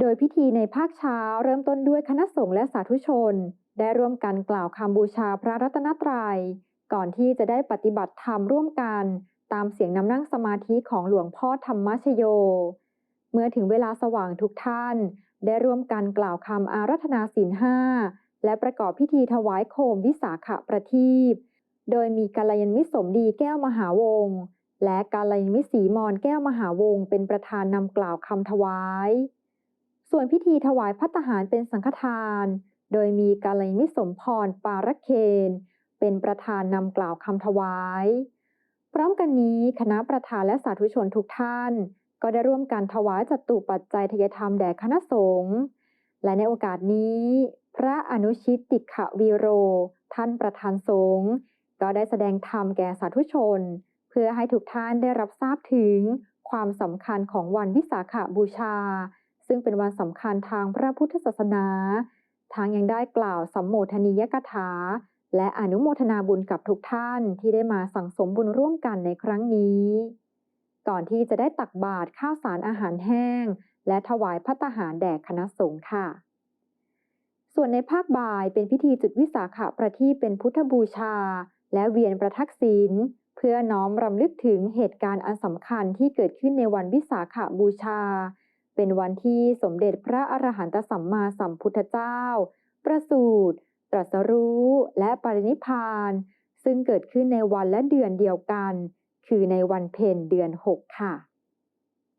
โดยพิธีในภาคเช้าเริ่มต้นด้วยคณะสงฆ์และสาธุชน ได้ร่วมกันกล่าวคำบูชาพระรัตนตรัย ก่อนที่จะได้ปฏิบัติธรรมร่วมกัน ตามเสียงนำนั่งสมาธิของหลวงพ่อธรรมชโย เมื่อถึงเวลาสว่างทุกท่าน ได้ร่วมกันกล่าวคำอารัธนาศีลห้าและประกอบพิธีถวายโคมวิสาขประทีปโดยมีกาลยานมิสมดีแก้วมหาวงศ์และกาลยานมิตรศรีมอนแก้วมหาวงศ์เป็นประธานนำกล่าวคำถวาย ส่วนพิธีถวายพัตหารเป็นสังฆทาน โดยมีกาลยมิสมพรปารเคน เป็นประธานนำกล่าวคำถวาย พร้อมกันนี้คณะประธานและสาธุชนทุกท่าน ก็ได้ร่วมกันถวายจตุปัจจัยทยธรรมแด่คณะสงฆ์และในโอกาสนี้ พระอนุชิตติขวีโร ท่านประธานสงฆ์ก็ได้แสดงธรรมแก่สาธุชน เพื่อให้ทุกท่านได้รับทราบถึงความสำคัญของวันวิสาขบูชา ซึ่งเป็นวันสำคัญทางพระพุทธศาสนา ทางยังได้กล่าวสัมโมทนียกถา และอนุโมทนาบุญกับทุกท่านที่ได้มาสั่งสมบุญร่วมกันในครั้งนี้ ก่อนที่จะได้ตักบาตรข้าวสารอาหารแห้ง และถวายพัตตาหารแด่คณะสงฆ์ค่ะ ส่วนในภาคบ่ายเป็นพิธีจุดวิสาขะประทีปเป็นพุทธบูชา และเวียนประทักษิณเพื่อน้อมรำลึกถึงเหตุการณ์อันสำคัญที่เกิดขึ้นในวันวิสาขบูชา เป็นวันที่สมเด็จพระอรหันตสัมมาสัมพุทธเจ้า ประสูติตรัสรู้และปรินิพาน ซึ่งเกิดขึ้นในวันและเดือนเดียวกัน คือในวันเพ็ญเดือน 6 ค่ะ